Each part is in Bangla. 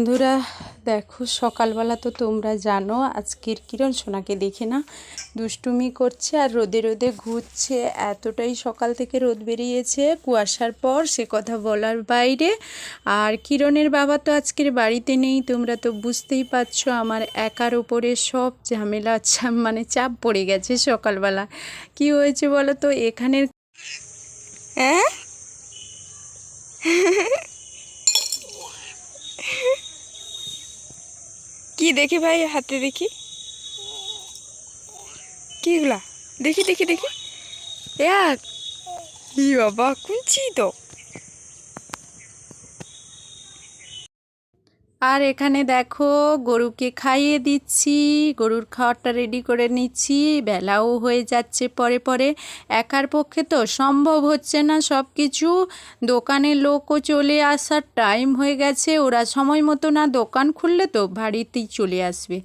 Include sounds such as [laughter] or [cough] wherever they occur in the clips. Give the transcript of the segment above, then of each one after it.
বন্ধুরা, দেখো সকালবেলা তো তোমরা জানো, আজকের কিরণ সোনাকে দেখে না দুষ্টুমি করছে আর রোদে রোদে ঘুরছে। এতটাই সকাল থেকে রোদ বেরিয়েছে, কুয়াশার পর সে কথা বলার বাইরে। আর কিরণের বাবা তো আজকের বাড়িতে নেই, তোমরা তো বুঝতেই পারছ আমার একার ওপরে সব ঝামেলা মানে চাপ পড়ে গেছে সকালবেলা। কি হয়েছে বলো তো, এখানের হ্যাঁ কি দেখি ভাই হাতে দেখি? কিগুলা দেখি দেখি দেখি। এক ই বাবা কুঞ্চি তো আর এখানে দেখো, গরুকে খাইয়ে দিচ্ছি, গরুর খাওয়ারটা রেডি করে নিচ্ছি, বেলাও হয়ে যাচ্ছে পরে পরে। একার পক্ষে তো সম্ভব হচ্ছে না সব কিছু দোকানের লোকও চলে আসার টাইম হয়ে গেছে, ওরা সময় মতো না দোকান খুললে তো বাড়িতেই চলে আসবে।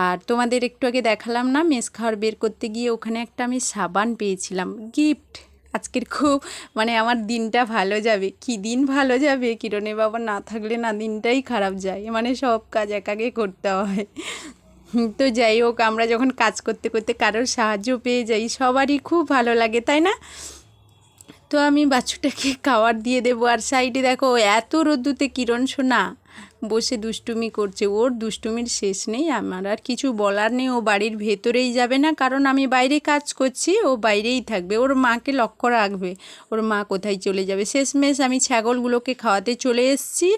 আর তোমাদের একটু আগে দেখালাম না, মেস খাওয়ার বের করতে গিয়ে ওখানে একটা আমি সাবান পেয়েছিলাম গিফট আজকের খুব মানে আমার দিনটা ভালো যাবে। কি দিন ভালো যাবে? কিরণের বাবা না থাকলে না দিনটাই খারাপ যায়। মানে সব কাজ একাকে করতে হয়। তো যাই হোক, আমরা যখন কাজ করতে করতে কারোর সাহায্য পেয়ে যাই, সবারই খুব ভালো লাগে, তাই না? তো আমি বাচ্চুটাকে খাবার দিয়ে দেবো। আর সাইডে দেখো, এত রোদ্দুতে কিরণ সোনা। বসে দুষ্টুমি করছে। ওর দুষ্টুমির শেষ নেই আমার। আর কিছু বলার নেই। ও বাড়ির ভেতরেই যাবে না। কারণ আমি বাইরে কাজ করছি। ও বাইরেই থাকবে। ওর মাকে লক্ষ্য রাখবে। ওর মা কোথায় চলে যাবে? শেষমেশ আমি ছাগলগুলোকে খাওয়াতে চলে এসছি।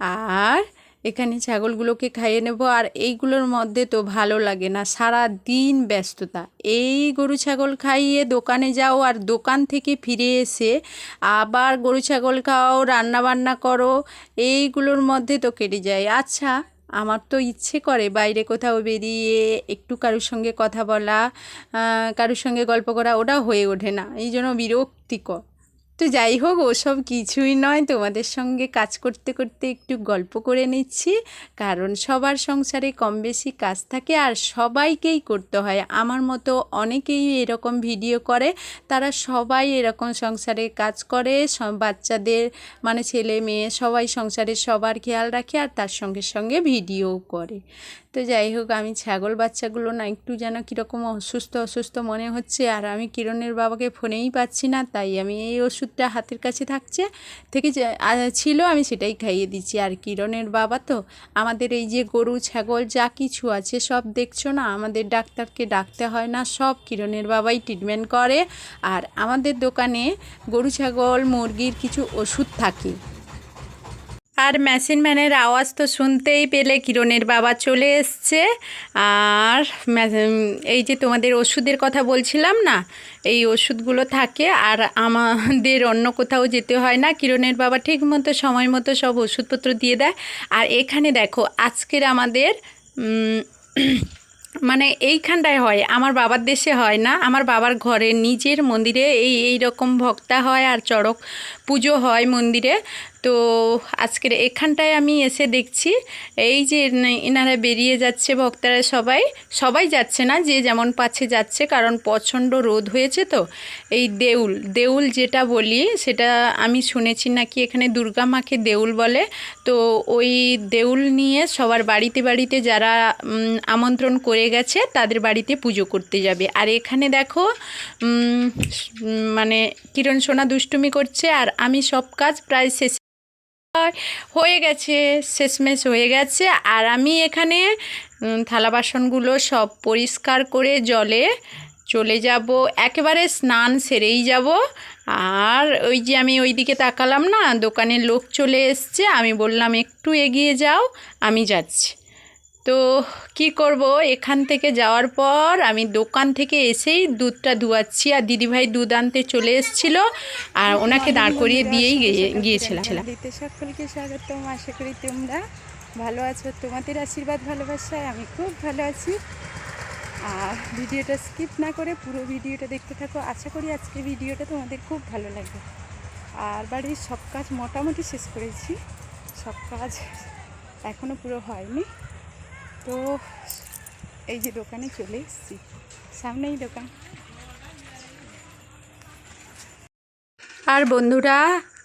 আর এখানে ছাগলগুলোকে খাইয়ে নেব, আর এইগুলোর মধ্যে তো ভালো লাগে না সারা দিন ব্যস্ততা। এই গরু ছাগল খাইয়ে দোকানে যাও, আর দোকান থেকে ফিরে এসে আবার গরু ছাগল খাও রান্না বান্না করো, এইগুলোর মধ্যে তো কেটে যায়। আচ্ছা আমার তো ইচ্ছে করে বাইরে কোথাও বেরিয়ে একটু কারোর সঙ্গে কথা বলা কারোর সঙ্গে গল্প করা, ওটা হয়ে ওঠে না। এই জন্য বিরক্তিকর। তো যাই হোক, ওসব কিছুই নয়। তোমাদের সঙ্গে কাজ করতে করতে একটু গল্প করে নিচ্ছি। কারণ সবার সংসারে কম বেশি কাজ থাকে আর সবাইকেই করতে হয়। আমার মতো অনেকেই এরকম ভিডিও করে। তারা সবাই এরকম সংসারে কাজ করে। বাচ্চাদের মানে ছেলে মেয়ে সবাই সংসারে সবার খেয়াল রাখে আর তার সঙ্গে সঙ্গে ভিডিও করে। তো যাই হোক আমি ছাগল বাচ্চাগুলো না একটু যেন কীরকম অসুস্থ অসুস্থ মনে হচ্ছে, আর আমি কিরণের বাবাকে ফোনেই পাচ্ছি না, তাই আমি এই ওষুধটা হাতের কাছে থাকছে, থেকে ছিল আমি সেটাই খাইয়ে দিচ্ছি। আর কিরণের বাবা তো আমাদের এই যে গরু, ছাগল যা কিছু আছে সব দেখছ না, আমাদের ডাক্তারকে ডাকতে হয় না, সব কিরণের বাবাই ট্রিটমেন্ট করে। আর আমাদের দোকানে গরু, ছাগল, মুরগির কিছু ওষুধ থাকে। আর মেশিন ম্যানের আওয়াজ তো শুনতেই পেলে কিরণের বাবা চলে এসছে। আর এই যে তোমাদের ওষুধের কথা বলছিলাম না, এই ওষুধগুলো থাকে আর আমাদের অন্য কোথাও যেতে হয় না। কিরণের বাবা ঠিক মতো সময় মতো সব ওষুধপত্র দিয়ে দেয়। আর এখানে দেখো, আজকের আমাদের মানে এইখানটায় হয়, আমার বাবার দেশে হয় না। আমার বাবার ঘরে নিজের মন্দিরে এই এই রকম ভক্তা হয় আর চড়ক পুজো হয় মন্দিরে। তো আজকের এখানটায় আমি এসে দেখছি, এই যে এনারা বেরিয়ে যাচ্ছে ভক্তরা সবাই সবাই যাচ্ছে না, যে যেমন পাচ্ছে যাচ্ছে, কারণ প্রচণ্ড রোদ হয়েছে তো। এই দেউল দেউল যেটা বলি, সেটা আমি শুনেছি নাকি এখানে দুর্গা মাকে দেউল বলে। তো ওই দেউল নিয়ে সবার বাড়িতে বাড়িতে যারা আমন্ত্রণ করে গেছে, তাদের বাড়িতে পুজো করতে যাবে। আর এখানে দেখো মানে কিরণ সোনা দুষ্টুমি করছে, আর আমি সব কাজ প্রায় শেষ হয়ে গেছে, শেষমেশ হয়ে গেছে। আর আমি এখানে থালা বাসনগুলো সব পরিষ্কার করে জলে চলে যাব। একেবারে স্নান সেরেই যাব। আর ওই যে আমি ওই দিকে তাকালাম না দোকানে লোক চলে এসছে। আমি বললাম, একটু এগিয়ে যাও, আমি যাচ্ছি। তো কি করব? এখান থেকে যাওয়ার পর আমি দোকান থেকে এসেই দুধটা ধোয়াচ্ছি আর দিদিভাই দুধ আনতে চলে এসেছিল আর ওনাকে দাঁড় করিয়ে দিয়েই গিয়ে- গিয়েছিলাম। দিতে সকলকে স্বাগতম। আশা করি তোমরা ভালো আছো। তোমাদের আশীর্বাদ, ভালোবাসায় আমি খুব ভালো আছি। আর ভিডিওটা স্কিপ না করে পুরো ভিডিওটা দেখতে থাকো। আশা করি আজকে ভিডিওটা তোমাদের খুব ভালো লাগবে। আর বাড়ির সব কাজ মোটামুটি শেষ করেছি। সব কাজ এখনও পুরো হয়নি। তো এই যে দোকানে চলে এসছি। সামনেই দোকান। আর বন্ধুরা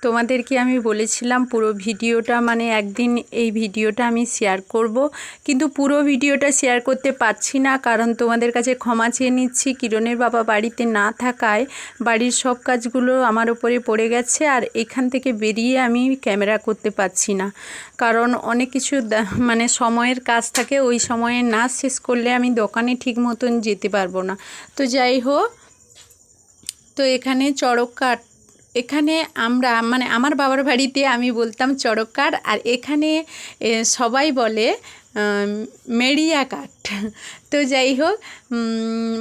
তোমাদেরকে আমি বলেছিলাম পুরো ভিডিওটা মানে একদিন এই ভিডিওটা আমি শেয়ার করব। কিন্তু পুরো ভিডিওটা শেয়ার করতে পারছি না, কারণ তোমাদের কাছে ক্ষমা চেয়ে নিচ্ছি। কিরণের বাবা বাড়িতে না থাকায় বাড়ির সব কাজগুলো আমার উপরে পড়ে গেছে আর এখান থেকে বেরিয়ে আমি ক্যামেরা করতে পারছি না। কারণ অনেক কিছু মানে সময়ের কাজ থাকে, ওই সময়ে না শেষ করলে আমি দোকানে ঠিক মতন যেতে পারব না। তো যাই হোক, তো এখানে চড়ক কাঠ এখানে আমরা মানে আমার বাবার বাড়িতে আমি বলতাম চড়ক কাঠ আর এখানে সবাই বলে মেরিয়া কাঠ। তো যাই হোক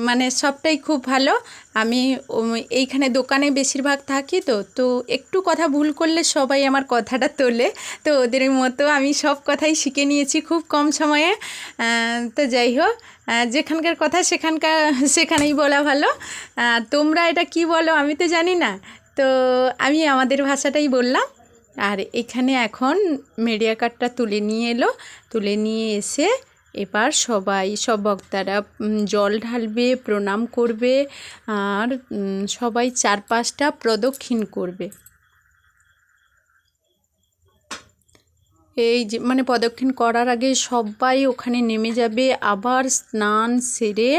মানে সবটাই খুব ভালো। আমি এইখানে দোকানে বেশিরভাগ থাকি তো তো একটু কথা ভুল করলে সবাই আমার কথাটা তোলে। তো ওদের মতো আমি সব কথাই শিখে নিয়েছি খুব কম সময়ে। তো যাই হোক যেখানকার কথা সেখানকার, সেখানেই বলা ভালো। তোমরা এটা কি বলো আমি তো জানি না। তো আমি আমাদের ভাষাটাই বললাম। আর এখানে এখন মিডিয়া কার্ডটা তুলে নিয়ে এলো। তুলে নিয়ে এসে এবার সবাই, সব বক্তারা জল ঢালবে, প্রণাম করবে, আর সবাই চার পাঁচটা প্রদক্ষিণ করবে। এই যে মানে প্রদক্ষিণ করার আগে সবাই ওখানে নেমে যাবে, আবার স্নান সেরে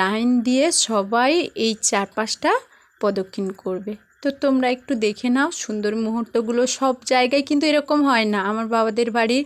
লাইন দিয়ে সবাই এই চার পাঁচটা প্রদক্ষিণ করবে। তো তোমরা একটু দেখে নাও, সুন্দর মুহূর্তগুলো। সব জায়গায় কিন্তু এরকম হয় না। আমার বাবাদের বাড়ির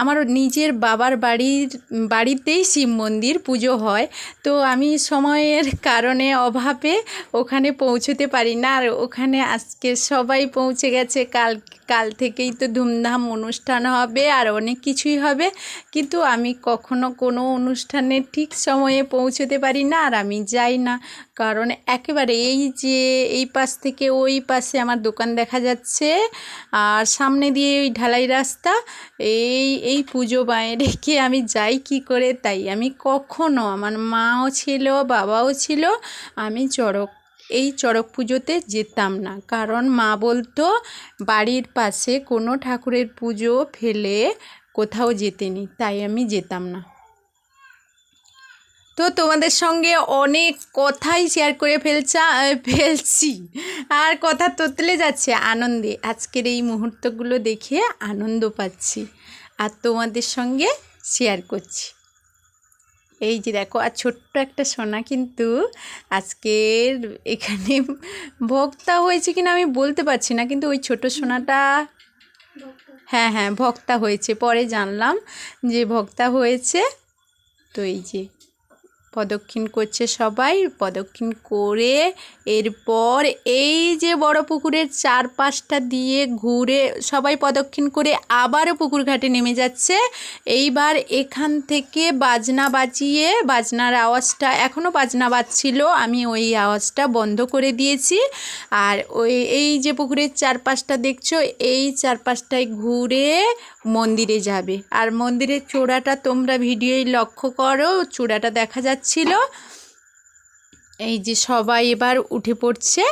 আমার নিজের বাবার বাড়ির, বাড়িতেই শিব মন্দির পুজো হয়। তো আমি সময়ের কারণে, অভাবে ওখানে পৌঁছতে পারি না। আর ওখানে আজকে সবাই পৌঁছে গেছে। কাল কাল থেকেই তো ধুমধাম অনুষ্ঠান হবে আর অনেক কিছুই হবে। কিন্তু আমি কখনো কোনো অনুষ্ঠানে ঠিক সময়ে পৌঁছতে পারি না আর আমি যাই না। কারণ একেবারে এই যে, এই পাশ থেকে ওই পাশে আমার দোকান দেখা যাচ্ছে। আর সামনে দিয়ে ওই ঢালাই রাস্তা। এই এই পুজো বাঁয়ে রেখে আমি যাই কি করে তাই। আমি কখনো, আমার মাও ছিল, বাবাও ছিল, আমি চড়ক, এই চড়ক পুজোতে যেতাম না। কারণ মা বলতো, বাড়ির পাশে কোনো ঠাকুরের পুজো ফেলে কোথাও যেতেনি তাই আমি যেতাম না। তো তোমাদের সঙ্গে অনেক কথাই শেয়ার করে ফেলছা ফেলছি। আর কথা তোতলে যাচ্ছে আনন্দে। আজকের এই মুহূর্তগুলো দেখে আনন্দ পাচ্ছি আর তোমাদের সঙ্গে শেয়ার করছি। এই যে দেখো, আর ছোট্ট একটা সোনা কিন্তু আজকের এখানে ভক্তা হয়েছে কিনা আমি বলতে পারছি না, কিন্তু ওই ছোট সোনাটা হ্যাঁ হ্যাঁ ভক্তা হয়েছে। পরে জানলাম যে ভক্তা হয়েছে। তো এই যে প্রদক্ষিণ করছে সবাই প্রদক্ষিণ করে এরপর এই যে বড় পুকুরের চারপাশটা দিয়ে ঘুরে সবাই প্রদক্ষিণ করে আবারও পুকুর ঘাটে নেমে যাচ্ছে। এইবার এখান থেকে বাজনা বাজিয়ে, বাজনার আওয়াজটা এখনও বাজনা বাজছিল, আমি ওই আওয়াজটা বন্ধ করে দিয়েছি। আর ওই, এই যে পুকুরের চারপাশটা দেখছ, এই চারপাশটায় ঘুরে মন্দিরে যাবে। আর মন্দিরের চূড়াটা তোমরা ভিডিওয় লক্ষ্য করো, চূড়াটা দেখা যাচ্ছিল। এই যে সবাই এবার উঠে পড়ছে।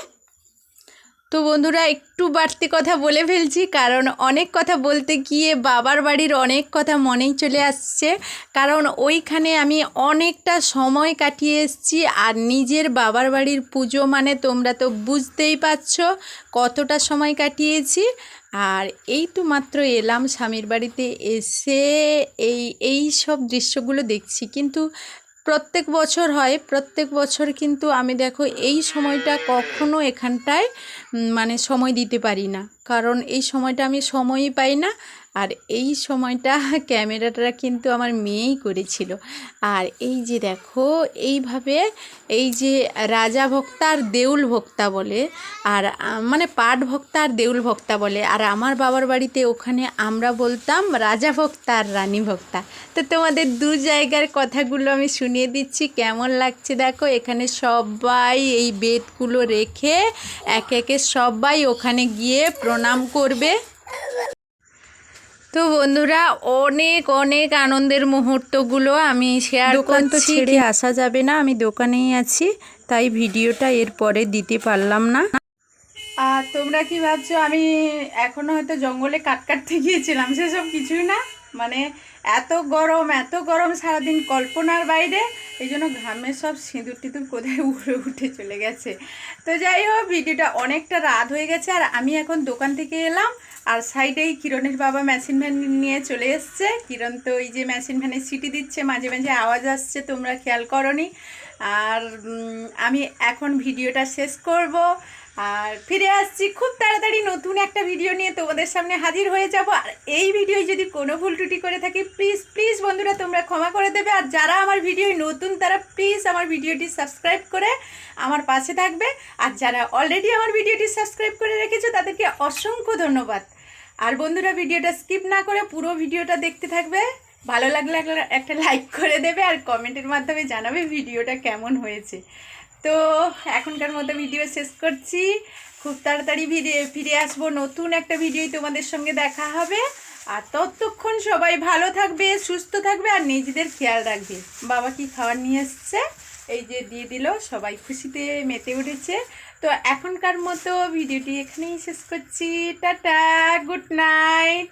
তো বন্ধুরা, একটু বাড়তি কথা বলে ফেলছি, কারণ অনেক কথা বলতে গিয়ে বাবার বাড়ির অনেক কথা মনেই চলে আসছে। কারণ ওইখানে আমি অনেকটা সময় কাটিয়ে এসেছি, আর নিজের বাবার বাড়ির পুজো মানে তোমরা তো বুঝতেই পারছ কতটা সময় কাটিয়েছি। আর এই তো মাত্র এলাম স্বামীর বাড়িতে এসে এই এই সব দৃশ্যগুলো দেখছি। কিন্তু প্রত্যেক বছর হয়, প্রত্যেক বছর কিন্তু আমি দেখো এই সময়টা কখনো এখানটায় মানে সময় দিতে পারি না। কারণ এই সময়টা আমি সময়ই পাই না আর এই সময়টা [laughs] ক্যামেরাটা কিন্তু আমার মেয়েই করেছিল। আর এই যে দেখো, এইভাবে এই যে রাজা ভক্তা আর দেউল ভক্তা বলে, আর মানে পাট ভক্তা আর দেউল ভক্তা বলে, আর আমার বাবার বাড়িতে ওখানে আমরা বলতাম রাজা ভক্তা আর রানী ভক্তা। তো তোমাদের দু জায়গার কথাগুলো আমি শুনিয়ে দিচ্ছি, কেমন লাগছে দেখো? এখানে সবাই এই বেদগুলো রেখে একে একে সবাই ওখানে গিয়ে প্রণাম করবে। তো বন্ধুরা অনেক অনেক আনন্দের মুহূর্তগুলো আমি শেয়ার দোকান তো করছি। ছেড়ে আসা যাবে না আমি দোকানেই আছি তাই ভিডিওটা এরপরে দিতে পারলাম না। আর তোমরা কি ভাবছ আমি এখনও হয়তো জঙ্গলে কাট কাটতে গিয়েছিলাম সেসব কিছুই না? মানে এত গরম এত গরম সারাদিন কল্পনার বাইরে, এই জন্য ঘামে সব সিঁদুর টিঁদুর কোথায় উড়ে উঠে চলে গেছে। তো যাই হোক, ভিডিওটা অনেকটা রাত হয়ে গেছে, আর আমি এখন দোকান থেকে এলাম, আর সাইডেই কিরণের বাবা মেশিন ভ্যান নিয়ে চলে এসছে। কিরণ তো এই যে মেশিন ভ্যানে সিটি দিচ্ছে, মাঝে মাঝে আওয়াজ আসছে, তোমরা খেয়াল করনি। আর আমি এখন ভিডিওটা শেষ করব। আর ফিরে আসছি খুব তাড়াতাড়ি নতুন একটা ভিডিও নিয়ে। তোমাদের সামনে হাজির হয়ে যাব। আর এই ভিডিও যদি কোনো ভুল ত্রুটি করে থাকি প্লিজ প্লিজ বন্ধুরা, তোমরা ক্ষমা করে দেবে। আর যারা আমার ভিডিও নতুন, তারা প্লিজ আমার ভিডিওটি সাবস্ক্রাইব করে আমার পাশে থাকবে। আর যারা অলরেডি আমার ভিডিওটি সাবস্ক্রাইব করে রেখেছো, তাদেরকে অসংখ্য ধন্যবাদ। আর বন্ধুরা, ভিডিওটা স্কিপ না করে পুরো ভিডিওটা দেখতে থাকবে। ভালো লাগলে একটা লাইক করে দেবে। আর কমেন্টের মাধ্যমে জানাবে ভিডিওটা কেমন হয়েছে। তো এখনকার মতো ভিডিও শেষ করছি। খুব তাড়াতাড়ি ফিরে ফিরে আসব নতুন একটা ভিডিও তোমাদের সঙ্গে দেখা হবে। আর ততক্ষণ সবাই ভালো থাকবে, সুস্থ থাকবে আর নিজেদের খেয়াল রাখবে। বাবা কি খাবার নিয়ে এসছে? এই যে দিয়ে দিল, সবাই খুশিতে মেতে উঠেছে। তো এখনকার মতো ভিডিওটি এখানেই শেষ করছি। Tata good night